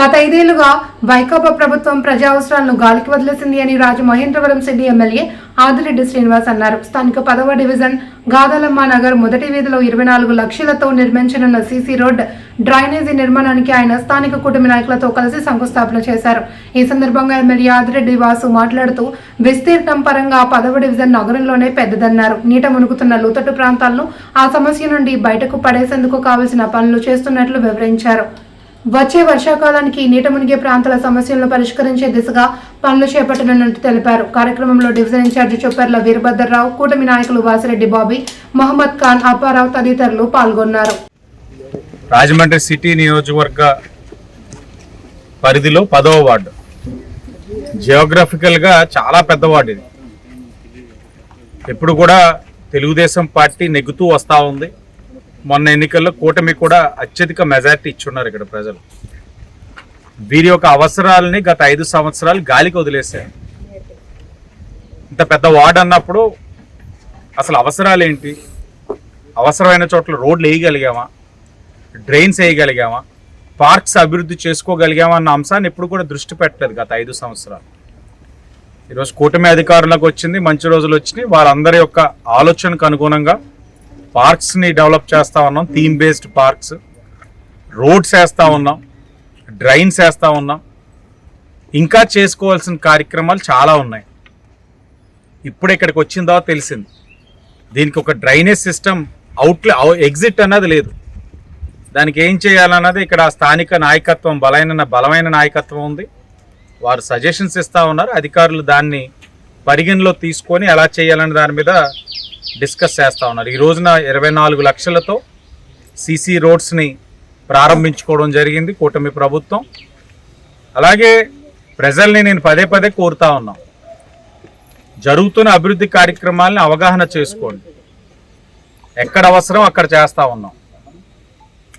గత ఐదేళ్ళుగా వైకాపా ప్రభుత్వం ప్రజా అవసరాలను గాలికి వదిలేసింది అని రాజమహేంద్రవరం సిటీ ఎమ్మెల్యే ఆదిరెడ్డి శ్రీనివాస్ అన్నారు. స్థానిక పదవ డివిజన్ గాదలమ్మ నగర్ మొదటి వీధిలో ఇరవై నాలుగు లక్షలతో నిర్మించనున్న సీసీ రోడ్ డ్రైనేజీ నిర్మాణానికి ఆయన స్థానిక కుటుంబ నాయకులతో కలిసి శంకుస్థాపన చేశారు. ఈ సందర్భంగా ఎమ్మెల్యే ఆదిరెడ్డి వాసు మాట్లాడుతూ విస్తీర్ణం పరంగా పదవ డివిజన్ నగరంలోనే పెద్దదన్నారు. నీట మునుగుతున్న లోతట్టు ప్రాంతాలను ఆ సమస్య నుండి బయటకు పడేసేందుకు కావలసిన పనులు చేస్తున్నట్లు వివరించారు. వచ్చే వర్షాకాలానికి నీట మునిగే ప్రాంతాల సమస్యలను పరిష్కరించే దిశగా పనులు చేపట్టనున్నట్టు తెలిపారు. కార్యక్రమంలో డివిజన్ ఇన్ఛార్జి చొప్పర్ల వీరభద్రరావు కూటమి నాయకులు వాసిరెడ్డి బాబీ మహమ్మద్ ఖాన్ అప్పారావు తదితరులు పాల్గొన్నారు. రాజమండ్రి సిటీ నియోజకవర్గ పరిధిలో పదవ వార్డు. జియోగ్రఫికల్గా చాలా పెద్ద వార్డు ఇది. ఎప్పుడు కూడా తెలుగుదేశం పార్టీ నెగ్గుతూ వస్తూ ఉంది. మొన్న ఎన్నికల్లో కూటమి కూడా అత్యధిక మెజార్టీ ఇచ్చున్నారు ఇక్కడ ప్రజలు. వీరి యొక్క అవసరాలని గత ఐదు సంవత్సరాలు గాలికి వదిలేశారు. ఇంత పెద్ద వార్డ్ అన్నప్పుడు అసలు అవసరాలు ఏంటి? అవసరమైన చోట్ల రోడ్లు వేయగలిగామా? డ్రైన్స్ వేయగలిగామా? పార్క్స్ అభివృద్ధి చేసుకోగలిగామా అన్న అంశాన్ని ఎప్పుడు కూడా దృష్టి పెట్టలేదు గత ఐదు సంవత్సరాలు. ఈరోజు కూటమి అధికారులకు వచ్చింది మంచి రోజులు వచ్చినాయి. వారందరి యొక్క ఆలోచనకు అనుగుణంగా పార్క్స్ని డెవలప్ చేస్తూ ఉన్నాం థీమ్ బేస్డ్ పార్క్స్. రోడ్స్ వేస్తూ ఉన్నాం డ్రైన్స్ వేస్తూ ఉన్నాం. ఇంకా చేసుకోవాల్సిన కార్యక్రమాలు చాలా ఉన్నాయి. ఇప్పుడు ఇక్కడికి వచ్చిన తర్వాత తెలిసింది. దీనికి ఒక డ్రైనేజ్ సిస్టమ్ అవుట్లే ఎగ్జిట్ అన్నది లేదు. దానికి ఏం చేయాలన్నది ఇక్కడ స్థానిక నాయకత్వం బలమైన బలమైన నాయకత్వం ఉంది. వారు సజెషన్స్ ఇస్తూ ఉన్నారు. అధికారులు దాన్ని పరిగణలో తీసుకొని ఎలా చేయాలనే దాని మీద డిస్కస్ చేస్తూ ఉన్నారు. ఈ రోజున ఇరవై నాలుగు లక్షలతో సీసీ రోడ్స్ని ప్రారంభించుకోవడం జరిగింది కూటమి ప్రభుత్వం. అలాగే ప్రజల్ని నేను పదే పదే కోరుతా ఉన్నాం. జరుగుతున్న అభివృద్ధి కార్యక్రమాలను అవగాహన చేసుకోండి. ఎక్కడ అవసరం అక్కడ చేస్తూ ఉన్నాం.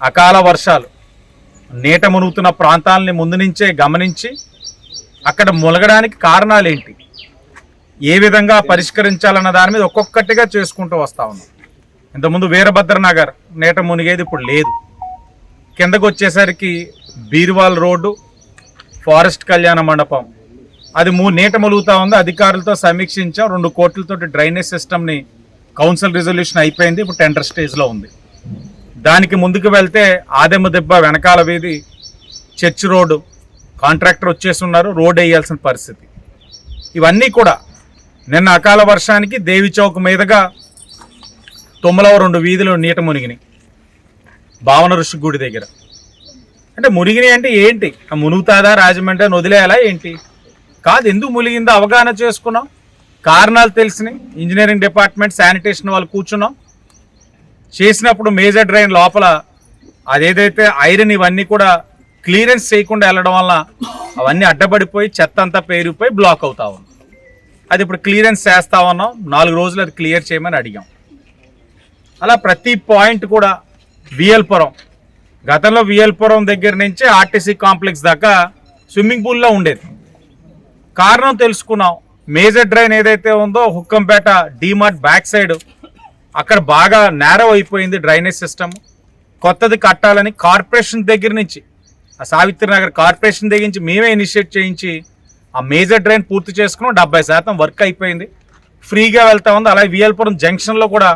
అకాల వర్షాలు నీట మునుగుతున్న ప్రాంతాలని ముందు నుంచే గమనించి అక్కడ మునగడానికి కారణాలు ఏంటి ఏ విధంగా పరిష్కరించాలన్న దాని మీద ఒక్కొక్కటిగా చేసుకుంటూ వస్తా ఉన్నాం. ఇంతకుముందు వీరభద్ర నగర్ మునిగేది ఇప్పుడు లేదు. కిందకు వచ్చేసరికి బీర్వాల్ రోడ్డు ఫారెస్ట్ కళ్యాణ మండపం. అది మూ నీట మలుగుతూ ఉంది. అధికారులతో సమీక్షించాం. రెండు కోట్లతోటి డ్రైనేజ్ సిస్టమ్ని కౌన్సిల్ రిజల్యూషన్ అయిపోయింది. ఇప్పుడు టెండర్ స్టేజ్లో ఉంది. దానికి ముందుకు వెళ్తే ఆదెమ్మ దెబ్బ వెనకాల వీధి చర్చ్ రోడ్డు కాంట్రాక్టర్ వచ్చేసి ఉన్నారు. రోడ్ వేయాల్సిన పరిస్థితి. ఇవన్నీ కూడా నిన్న అకాల వర్షానికి దేవి చౌక్ మీదుగా తొమ్మిదవ రెండు వీధులు నీట మునిగినాయి. భావన ఋషి గుడి దగ్గర. అంటే మునిగినాయి అంటే ఏంటి? ఆ మునుగుతాదా రాజమండ్రి అని వదిలేయాలా ఏంటి? కాదు ఎందుకు మునిగిందో అవగాహన చేసుకున్నాం. కారణాలు తెలిసినాయి. ఇంజనీరింగ్ డిపార్ట్మెంట్ శానిటేషన్ వాళ్ళు కూర్చున్నాం. చేసినప్పుడు మేజర్ డ్రైన్ లోపల అదేదైతే ఐరన్ ఇవన్నీ కూడా క్లియరెన్స్ చేయకుండా వెళ్ళడం వల్ల అవన్నీ అడ్డపడిపోయి చెత్త అంతా పేరిపోయి బ్లాక్ అవుతా ఉంది. అది ఇప్పుడు క్లియరెన్స్ చేస్తా ఉన్నాం. నాలుగు రోజులు అది క్లియర్ చేయమని అడిగాం. అలా ప్రతి పాయింట్ కూడా విఎల్పురం. గతంలో విఎల్పురం దగ్గర నుంచి ఆర్టీసీ కాంప్లెక్స్ దాకా స్విమ్మింగ్ పూల్లో ఉండేది. కారణం తెలుసుకున్నాం. మేజర్ డ్రైన్ ఏదైతే ఉందో హుక్కంపేట డీమార్ట్ బ్యాక్ సైడ్. అక్కడ బాగా నేరో అయిపోయింది డ్రైనేజ్ సిస్టమ్. కొత్తది కట్టాలని కార్పొరేషన్ దగ్గర నుంచి ఆ సావిత్రి నగర్ కార్పొరేషన్ దగ్గర నుంచి మేమే ఇనిషియేట్ చేయించి ఆ మేజర్ డ్రైన్ పూర్తి చేసుకున్నాం డెబ్బై శాతం వర్క్ అయిపోయింది. ఫ్రీగా వెళ్తా ఉంది. అలాగే వియల్పురం జంక్షన్లో కూడా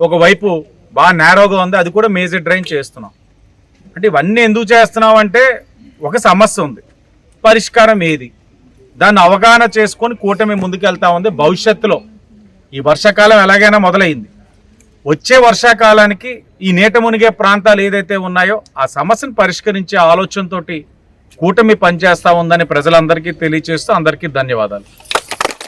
ఒకవైపు బాగా నేరోగా ఉంది. అది కూడా మేజర్ డ్రైన్ చేస్తున్నాం. అంటే ఇవన్నీ ఎందుకు చేస్తున్నాం అంటే ఒక సమస్య ఉంది. పరిష్కారం ఏది? దాన్ని అవగాహన చేసుకొని కూటమి ముందుకెళ్తా ఉంది. భవిష్యత్తులో ఈ వర్షాకాలం ఎలాగైనా మొదలైంది. వచ్చే వర్షాకాలానికి ఈ నీట మునిగే ప్రాంతాలు ఏదైతే ఉన్నాయో ఆ సమస్యను పరిష్కరించే ఆలోచనతోటి కూటమి పనిచేస్తా ఉందని ప్రజలందరికీ తెలియజేస్తూ అందరికీ ధన్యవాదాలు.